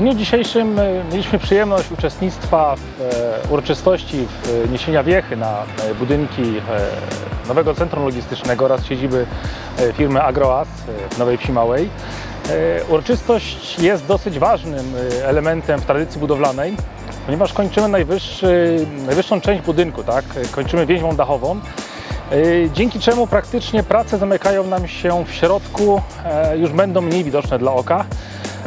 dniu dzisiejszym e, mieliśmy przyjemność uczestnictwa w e, uroczystości wniesienia wiechy na e, budynki e, nowego centrum logistycznego oraz siedziby e, firmy Agroas e, w Nowej Wsi Małej. E, Uroczystość jest dosyć ważnym e, elementem w tradycji budowlanej, ponieważ kończymy najwyższą część budynku, tak? kończymy więźbą dachową. E, Dzięki czemu praktycznie prace zamykają nam się w środku, e, już będą mniej widoczne dla oka,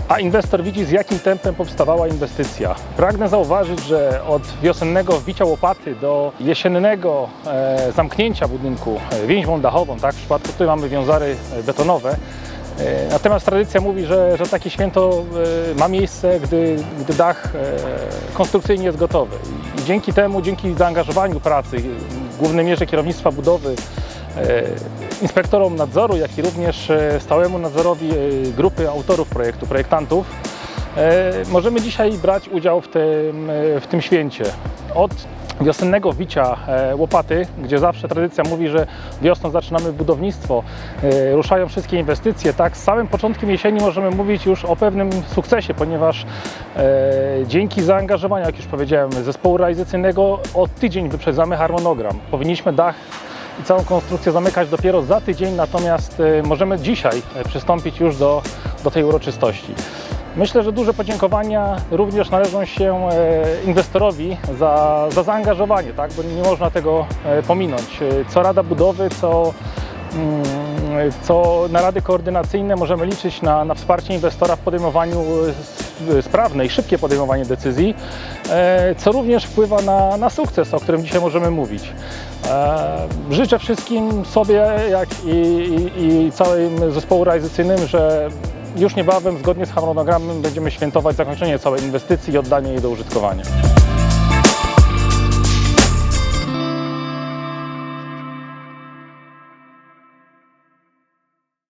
a inwestor widzi z jakim tempem powstawała inwestycja. Pragnę zauważyć, że od wiosennego wbicia łopaty do jesiennego e, zamknięcia budynku e, więźbą dachową, tak, w przypadku tutaj mamy wiązary e, betonowe, E, Natomiast tradycja mówi, że, że takie święto ma miejsce, gdy, gdy dach konstrukcyjnie jest gotowy. I dzięki temu, dzięki zaangażowaniu pracy, w głównej mierze kierownictwa budowy, inspektorom nadzoru, jak i również e, stałemu nadzorowi e, grupy autorów projektu, projektantów, e, możemy dzisiaj brać udział w tym, e, w tym święcie. Od wiosennego wbicia e, łopaty, gdzie zawsze tradycja mówi, że wiosną zaczynamy budownictwo, e, ruszają wszystkie inwestycje, tak z samym początkiem jesieni możemy mówić już o pewnym sukcesie, ponieważ e, dzięki zaangażowaniu, jak już powiedziałem, zespołu realizacyjnego o tydzień wyprzedzamy harmonogram. Powinniśmy dach i całą konstrukcję zamykać dopiero za tydzień, natomiast e, możemy dzisiaj e, przystąpić już do, do tej uroczystości. Myślę, że duże podziękowania również należą się e, inwestorowi za, za zaangażowanie, tak? bo nie można tego pominąć. Co Rada Budowy, co, mm, co narady koordynacyjne możemy liczyć na, na wsparcie inwestora w podejmowaniu sprawne i szybkie podejmowanie decyzji, co również wpływa na, na sukces, o którym dzisiaj możemy mówić. E, Życzę wszystkim sobie, jak i, i, i całym zespołu realizacyjnym, że już niebawem, zgodnie z harmonogramem, będziemy świętować zakończenie całej inwestycji i oddanie jej do użytkowania.